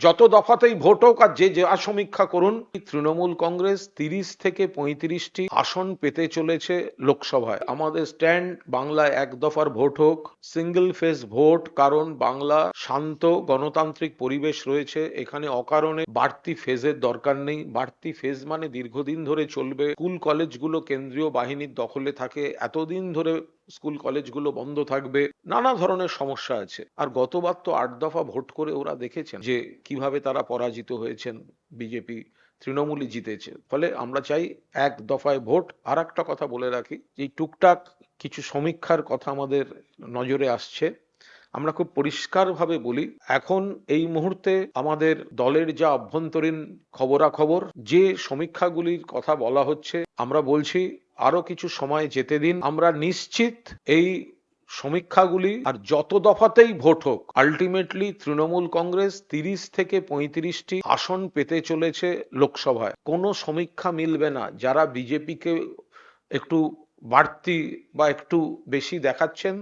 যত দফাতেই ভোট হোক আর যে যা সমীক্ষা করুন, তৃণমূল কংগ্রেস তিরিশ থেকে পঁয়ত্রিশটি আসন পেতে চলেছে লোকসভায়। আমাদের স্ট্যান্ড বাংলায় এক দফার ভোট হোক, সিঙ্গেল ফেজ ভোট, কারণ বাংলা শান্ত গণতান্ত্রিক পরিবেশ রয়েছে, এখানে অকারণে বাড়তি ফেজের দরকার নেই। বাড়তি ফেজ মানে দীর্ঘদিন ধরে চলবে। স্কুল, কলেজগুলো কেন্দ্রীয় বাহিনীর দখলে থাকে। এতদিন ধরে স্কুল কলেজগুলো বন্ধ থাকবে, নানা ধরনের সমস্যা আছে। আর গতবার তো আট দফা ভোট করে ওরা দেখেছেন যে কীভাবে তারা পরাজিত হয়েছেন, বিজেপি তৃণমূলই জিতেছে। ফলে আমরা চাই এক দফায় ভোট। আর একটা কথা বলে রাখি যে টুকটাক কিছু সমীক্ষার কথা আমাদের নজরে আসছে। আমরা খুব পরিষ্কারভাবে বলি, এখন এই মুহূর্তে আমাদের দলের যা অভ্যন্তরীণ খবরাখবর, যে সমীক্ষাগুলির কথা বলা হচ্ছে, আমরা বলছি আরও কিছু সময় যেতে দিন। আমরা নিশ্চিত এই সমীক্ষাগুলি আর যত দফাতেই ভোট হোক আলটিমেটলি তৃণমূল কংগ্রেস তিরিশ থেকে পঁয়ত্রিশটি আসন পেতে চলেছে লোকসভায়। কোনো সমীক্ষা মিলবে না। যারা বিজেপিকে একটু বাড়তি বা একটু বেশি দেখাচ্ছেন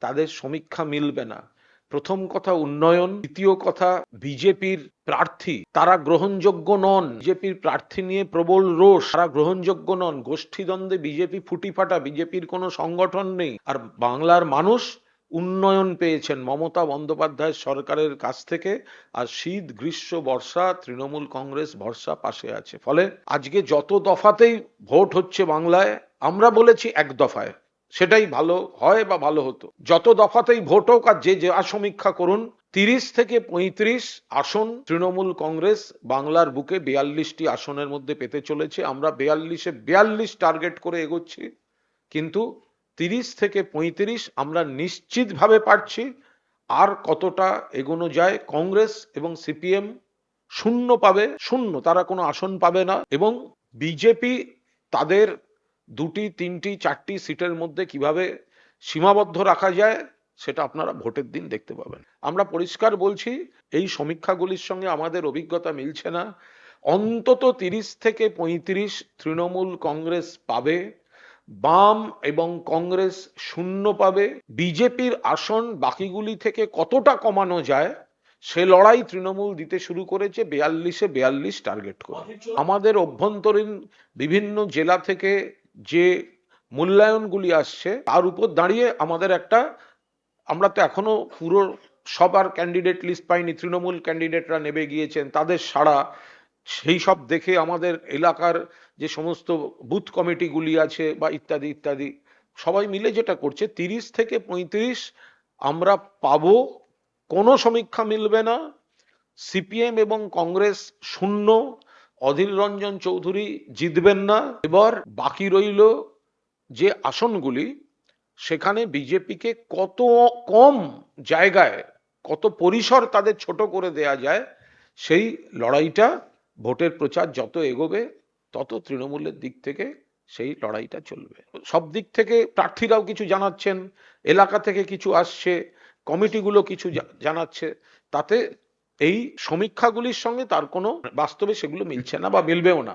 তাদের সমীক্ষা মিলবে না। প্রথম কথা উন্নয়ন, দ্বিতীয় কথা বিজেপির প্রার্থী। তারা গ্রহণযোগ্য নন। বিজেপির প্রার্থী নিয়ে প্রবল রোষ। তারা গ্রহণযোগ্য নন। গোষ্ঠীদ্বন্দ্বে বিজেপি ফুটি ফাটা বিজেপির কোনো সংগঠন নেই। আর বাংলার মানুষ উন্নয়ন পেয়েছেন মমতা বন্দ্যোপাধ্যায় সরকারের কাছ থেকে। আর শীত, গ্রীষ্ম, বর্ষা, তৃণমূল কংগ্রেস ভরসা পাশে আছে। ফলে আজকে যত দফাতেই ভোট হচ্ছে বাংলায়, আমরা বলেছি এক দফায়। সেটাই ভালো হয় বা ভালো হতো। যত দফাতেই ভোট হোক আর যে যা সমীক্ষা করুন, তিরিশ থেকে পঁয়ত্রিশ আসন তৃণমূল কংগ্রেস বাংলার বুকে বিয়াল্লিশটি আসনের মধ্যে পেতে চলেছে। আমরা বিয়াল্লিশে বিয়াল্লিশ টার্গেট করে এগোচ্ছি, কিন্তু তিরিশ থেকে পঁয়ত্রিশ আমরা নিশ্চিতভাবে পারছি আর কতটা এগোনো যায়। কংগ্রেস এবং সিপিএম শূন্য পাবে, শূন্য, তারা কোনো আসন পাবে না এবং বিজেপি তাদের দুটি, তিনটি, চারটি সিটের মধ্যে কীভাবে সীমাবদ্ধ রাখা যায় সেটা আপনারা ভোটের দিন দেখতে পাবেন। আমরা পরিষ্কার বলছি, এই সমীক্ষাগুলির সঙ্গে আমাদের অভিজ্ঞতা মিলছে না। অন্তত তিরিশ থেকে পঁয়ত্রিশ তৃণমূল কংগ্রেস পাবে, বাম এবং কংগ্রেস শূন্য পাবে। বিজেপির আসন বাকিগুলি থেকে কতটা কমানো যায়, সে লড়াই তৃণমূল দিতে শুরু করেছে বেয়াল্লিশে বেয়াল্লিশ টার্গেট করে। আমাদের অভ্যন্তরীণ বিভিন্ন জেলা থেকে যে মূল্যায়নগুলি আসছে, তার উপর দাঁড়িয়ে আমাদের একটা, আমরা তো এখনও পুরো সবার ক্যান্ডিডেট লিস্ট পাইনি, তৃণমূল ক্যান্ডিডেটরা নেবে গিয়েছেন, তাদের সাড়া, সেই সব দেখে আমাদের এলাকার যে সমস্ত বুথ কমিটিগুলি আছে বা ইত্যাদি ইত্যাদি, সবাই মিলে যেটা করছে, তিরিশ থেকে পঁয়ত্রিশ আমরা পাব, কোনো সমীক্ষা মিলবে না, সিপিএম এবং কংগ্রেস শূন্য অধীর রঞ্জন চৌধুরী জিতবেন না। এবার বাকি রইল যে আসনগুলি, সেখানে বিজেপিকে কত কম জায়গায়, কত পরিসর তাদের ছোট করে দেয়া যায়, সেই লড়াইটা ভোটের প্রচার যত এগোবে, তত তৃণমূলের দিক থেকে সেই লড়াইটা চলবে। সব দিক থেকে প্রার্থীরাও কিছু জানাচ্ছেন, এলাকা থেকে কিছু আসছে, কমিটিগুলো কিছু জানাচ্ছে, তাতে এই সমীক্ষাগুলির সঙ্গে তার কোনো বাস্তবে সেগুলো মিলছে না বা মিলবেও না।